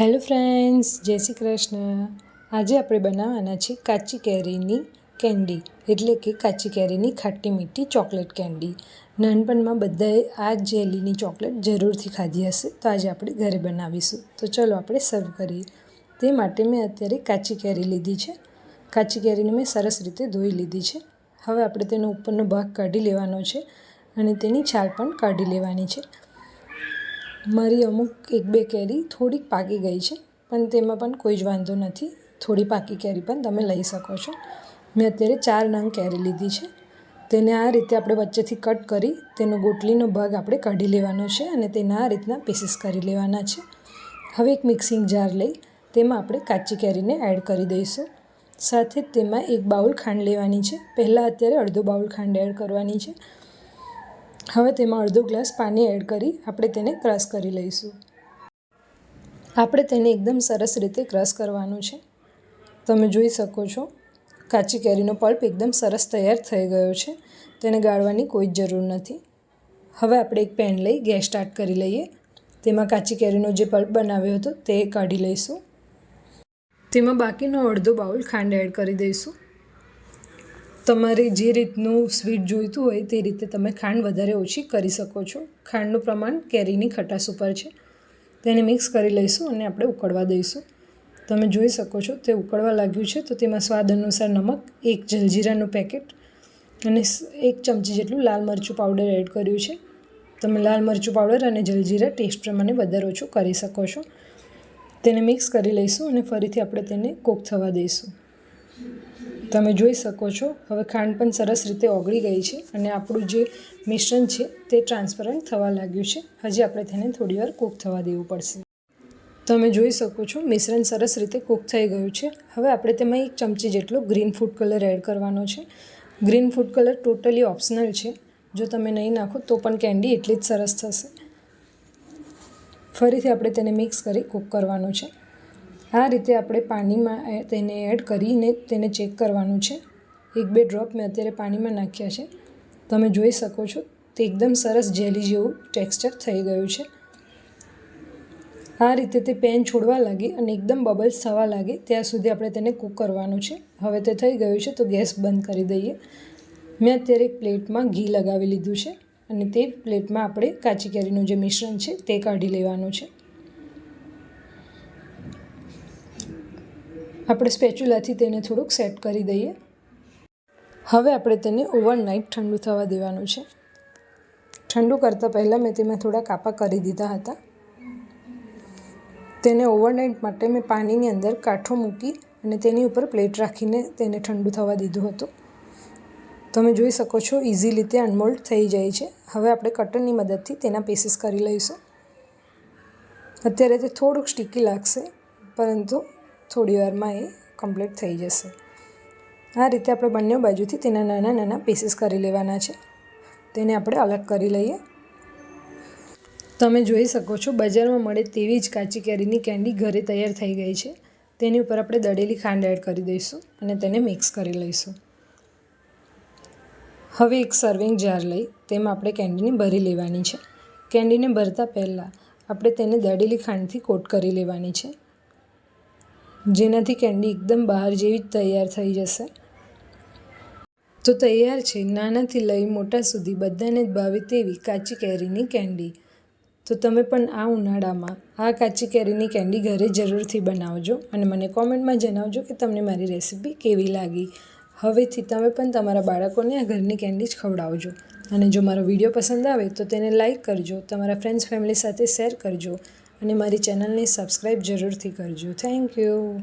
Hello friends, જય શ્રી કૃષ્ણ. આજે આપણે બનાવવાના છે કાચી કેરીની કેન્ડી, એટલે કે કાચી કેરીની ખાટી મીઠી ચોકલેટ કેન્ડી. નાનપણમાં બધાએ આ જેલીની ચોકલેટ જરૂરથી ખાધી હશે, તો આજે આપણે ઘરે બનાવીશું. તો ચલો આપણે સર્વ કરીએ. તે માટે મેં અત્યારે કાચી કેરી લીધી છે. કાચી કેરીને મેં સરસ રીતે ધોઈ લીધી છે. હવે આપણે તેનો ઉપરનો ભાગ કાઢી લેવાનો છે અને તેની છાલ પણ કાઢી લેવાની છે. મારી અમુક એક બે કેરી થોડીક પાકી ગઈ છે, પણ તેમાં પણ કોઈ જ વાંધો નથી. થોડી પાકી કેરી પણ તમે લઈ શકો છો. મેં અત્યારે ચાર નંગ કેરી લીધી છે. તેને આ રીતે આપણે વચ્ચેથી કટ કરી, તેનો ગોટલીનો ભાગ આપણે કાઢી લેવાનો છે અને તેના આ રીતના પીસીસ કરી લેવાના છે. હવે એક મિક્સિંગ જાર લઈ, તેમાં આપણે કાચી કેરીને એડ કરી દઈશું. સાથે જ તેમાં એક બાઉલ ખાંડ લેવાની છે. પહેલાં અત્યારે અડધો બાઉલ ખાંડ એડ કરવાની છે. હવે તેમાં અડધો ગ્લાસ પાણી એડ કરી આપણે તેને ક્રશ કરી લઈશું. આપણે તેને એકદમ સરસ રીતે ક્રશ કરવાનું છે. તમે જોઈ શકો છો, કાચી કેરીનો પલ્પ એકદમ સરસ તૈયાર થઈ ગયો છે. તેને ગાળવાની કોઈ જ જરૂર નથી. હવે આપણે એક પેન લઈ ગેસ સ્ટાર્ટ કરી લઈએ. તેમાં કાચી કેરીનો જે પલ્પ બનાવ્યો હતો તે કાઢી લઈશું. તેમાં બાકીનો અડધો બાઉલ ખાંડ એડ કરી દઈશું. તમારે જે રીતનું સ્વીટ જોઈતું હોય તે રીતે તમે ખાંડ વધારે ઓછી કરી શકો છો. ખાંડનું પ્રમાણ કેરીની ખટાશ ઉપર છે. તેને મિક્સ કરી લઈશું અને આપણે ઉકળવા દઈશું. તમે જોઈ શકો છો તે ઉકળવા લાગ્યું છે તો તેમાં સ્વાદ અનુસાર નમક, એક જલજીરાનું પેકેટ અને એક ચમચી જેટલું લાલ મરચું પાવડર એડ કર્યું છે. તમે લાલ મરચું પાવડર અને જલજીરા ટેસ્ટ પ્રમાણે વધારે ઓછું કરી શકો છો. તેને મિક્સ કરી લઈશું અને ફરીથી આપણે તેને કૂક થવા દઈશું. તમે જોઈ શકો છો, હવે ખાંડ પણ સરસ રીતે ઓગળી ગઈ છે અને આપણું જે મિશ્રણ છે તે ટ્રાન્સપરન્ટ થવા લાગ્યું છે. હજી આપણે તેને થોડીવાર કૂક થવા દેવું પડશે. તમે જોઈ શકો છો, મિશ્રણ સરસ રીતે કૂક થઈ ગયું છે. હવે આપણે તેમાં એક ચમચી જેટલો ગ્રીન ફૂડ કલર એડ કરવાનો છે. Green food colour totally optional છે. જો તમે નહીં નાખો તો પણ કેન્ડી એટલી જ સરસ થશે. ફરીથી આપણે તેને મિક્સ કરી કૂક કરવાનું છે. આ રીતે આપણે પાણીમાં તેને એડ કરીને તેને ચેક કરવાનું છે. એક બે ડ્રોપ મેં અત્યારે પાણીમાં નાખ્યા છે. તમે જોઈ શકો છો, તે એકદમ સરસ જેલી જેવું ટેક્સચર થઈ ગયું છે. આ રીતે તે પેન છોડવા લાગે અને એકદમ બબલ્સ થવા લાગે. ત્યાં સુધી આપણે તેને કૂક કરવાનું છે. હવે તે થઈ ગયું છે, તો ગેસ બંધ કરી દઈએ. મેં અત્યારે એક પ્લેટમાં ઘી લગાવી લીધું છે અને તે પ્લેટમાં આપણે કાચી કેરીનું જે મિશ્રણ છે, તે કાઢી લેવાનું છે. આપણે સ્પેચ્યુલાથી તેને થોડુંક સેટ કરી દઈએ. હવે આપણે તેને ઓવરનાઇટ ઠંડુ થવા દેવાનું છે. ઠંડુ કરતાં પહેલાં મેં તેમાં થોડા કાપા કરી દીધા હતા. તેને ઓવરનાઇટ માટે મેં પાણીની અંદર કાઠો મૂકી અને તેની ઉપર પ્લેટ રાખીને તેને ઠંડુ થવા દીધું હતું. તમે જોઈ શકો છો ઇઝીલી તે અનમોલ્ડ થઈ જાય છે. હવે આપણે કટરની મદદથી તેના પીસીસ કરી લઈશું. અત્યારે તે થોડુંક સ્ટીકી લાગશે, પરંતુ થોડી વારમાં એ કમ્પ્લીટ થઈ જશે. આ રીતે આપણે બંને બાજુથી તેના નાના નાના પીસીસ કરી લેવાના છે. તેને આપણે અલગ કરી લઈએ. તમે જોઈ શકો છો, બજારમાં મળે તેવી જ કાચી કેરીની કેન્ડી ઘરે તૈયાર થઈ ગઈ છે. તેની ઉપર આપણે દળેલી ખાંડ એડ કરી દઈશું અને તેને મિક્સ કરી લઈશું. હવે એક સર્વિંગ જાર લઈ તેમાં આપણે કેન્ડીને ભરી લેવાની છે. કેન્ડીને ભરતા પહેલાં આપણે તેને દળેલી ખાંડથી કોટ કરી લેવાની છે. જેનાથી કેન્ડી એકદમ બહાર જેવી જ તૈયાર થઈ જશે. તો તૈયાર છે, નાનાથી લઈ મોટા સુધી બધાને જ ભાવે તેવી કાચી કેરીની કેન્ડી તો તમે પણ આ ઉનાળામાં આ કાચી કેરીની કેન્ડી ઘરે જરૂરથી બનાવજો અને મને કોમેન્ટમાં જણાવજો કે તમને મારી રેસીપી કેવી લાગી. હવેથી તમે પણ તમારા બાળકોને આ ઘરની કેન્ડી જ ખવડાવજો. અને જો મારો વીડિયો પસંદ આવે તો તેને લાઇક કરજો, તમારા ફ્રેન્ડ્સ ફેમિલી સાથે શેર કરજો. અને મારી ચેનલને સબસ્ક્રાઈબ જરૂરથી કરજો. Thank you.